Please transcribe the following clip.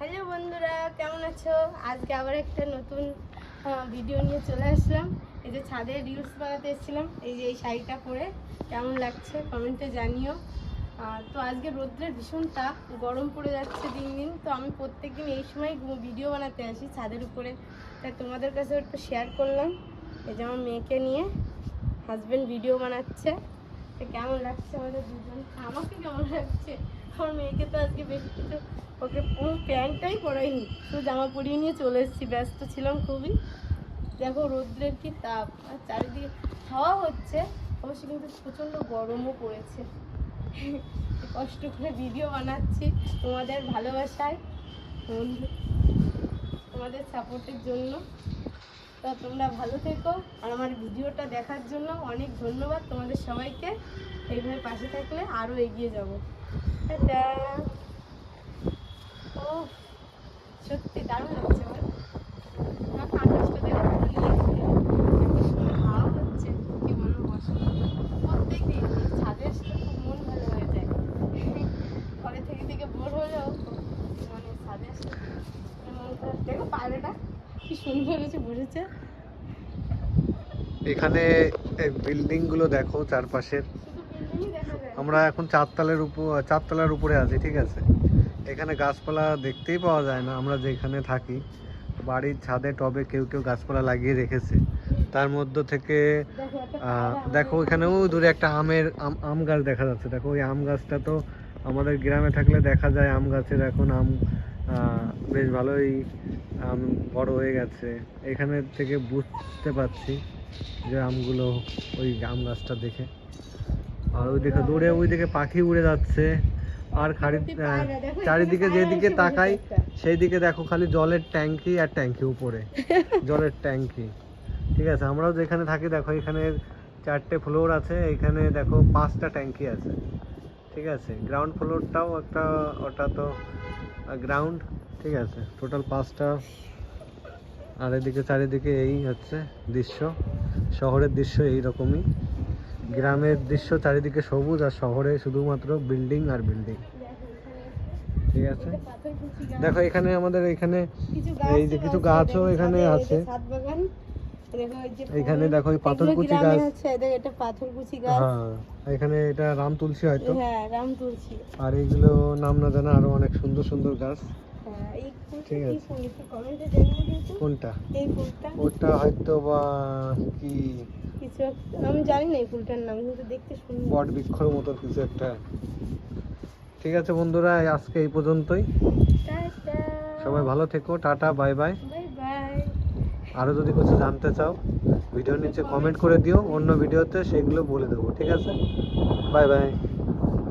Hello বন্ধুরা, কেমন আছো? আজকে আবার একটা নতুন ভিডিও নিয়ে চলে আসলাম। এই যে ছাদে রিলস বানাতে এসেছিলাম, এই যে এই শাড়িটা পরে। কেমন লাগছে? কমেন্টে জানিও। তো আজকে রোদ্রের ভীষণ তাপ, গরম পড়ে যাচ্ছে দিন দিন। তো আমি প্রত্যেক দিন এই সময় ভিডিও বানাতে আসি ছাদের উপরে। তাই তোমাদের কাছে একটু শেয়ার করলাম। এই যে আমার মেয়েকে নিয়ে হাজব্যান্ড ভিডিও বানাচ্ছে। তো কেমন লাগছে আমাদের দুজন? আমাকে কেমন লাগছে? আমার মেয়েকে তো আজকে বেশি কিছু ওকে পুরো প্যান্টটাই পরাইনি, শুধু জামা পরিয়ে নিয়ে চলে এসেছি, ব্যস্ত ছিলাম খুবই। দেখো রৌদ্রের কি তাপ, আর চারিদিকে হাওয়া হচ্ছে, অবশ্য কিন্তু প্রচণ্ড গরমও পড়েছে। কষ্ট করে ভিডিও বানাচ্ছি তোমাদের ভালোবাসায় তোমাদের সাপোর্টের জন্য। তা তোমরা ভালো থেকো, আর আমার ভিডিওটা দেখার জন্য অনেক ধন্যবাদ তোমাদের সবাইকে। এইভাবে পাশে থাকলে আরও এগিয়ে যাব। টাটা। দারুণ লাগছে মন হয়ে মানে এখানে বিল্ডিংগুলো দেখো চারপাশের। আমরা এখন চারতলার উপর চারতলার উপরে আছি ঠিক আছে? এখানে গাছপালা দেখতেই পাওয়া যায় না, আমরা যেখানে থাকি। বাড়ির ছাদে, টবে কেউ কেউ গাছপালা লাগিয়ে রেখেছে। তার মধ্য থেকে দেখো এখানেও দূরে একটা আমের, আম আম গাছ দেখা যাচ্ছে। দেখো ওই আম গাছটা তো আমাদের গ্রামে থাকলে দেখা যায় আম গাছের। এখন আম বেশ ভালোই আম বড় হয়ে গেছে। এখানে থেকে বুঝতে পারছি যে আমগুলো ওই আম গাছটা দেখে। আর ওইদিকে দূরে, ওইদিকে পাখি উড়ে যাচ্ছে। আর খালি চারিদিকে যেদিকে তাকাই। সেই দিকে দেখো খালি জলের ট্যাঙ্কি আর ট্যাঙ্কি উপরে। জলের ট্যাঙ্কি। ঠিক আছে আমরাও যেখানে থাকি দেখো এখানে চারটে ফ্লোর আছে এখানে দেখো পাঁচটা ট্যাঙ্কি আছে। ঠিক আছে গ্রাউন্ড ফ্লোরটাও একটা ওটা তো গ্রাউন্ড ঠিক আছে টোটাল পাঁচটা। আর এদিকে চারিদিকে এই হচ্ছে দৃশ্য শহরের দৃশ্য এই রকমই গ্রামের দৃশ্য চারিদিকে সবুজ আর শহরে শুধুমাত্র বিল্ডিং আর বিল্ডিং। ঠিক আছে। দেখো এখানে আমাদের এখানে এই যে কিছু গাছও এখানে আছে। এখানে দেখো এই পাথরকুচি গাছ। এটা পাথরকুচি গাছ। হ্যাঁ এখানে এটা রাম তুলসী হয়তো। হ্যাঁ রাম তুলসী। আর এইগুলো নাম না জানা আরও অনেক সুন্দর সুন্দর গাছ। হ্যাঁ ঠিক আছে। কোনটা? ওটা হয়তো বা কি? কিছু আমি জানি না এই ফুলটার নাম কিন্তু দেখতে সুন্দর। বট বৃক্ষর মতো কিছু একটা। ঠিক আছে বন্ধুরা আজকে এই পর্যন্তই। সবাই ভালো থেকো tata bye bye. Bye bye. আরও যদি কিছু জানতে চাও ভিডিওর নিচে কমেন্ট করে দিও অন্য ভিডিওতে সেগুলো বলে দেবো ঠিক আছে? Bye bye.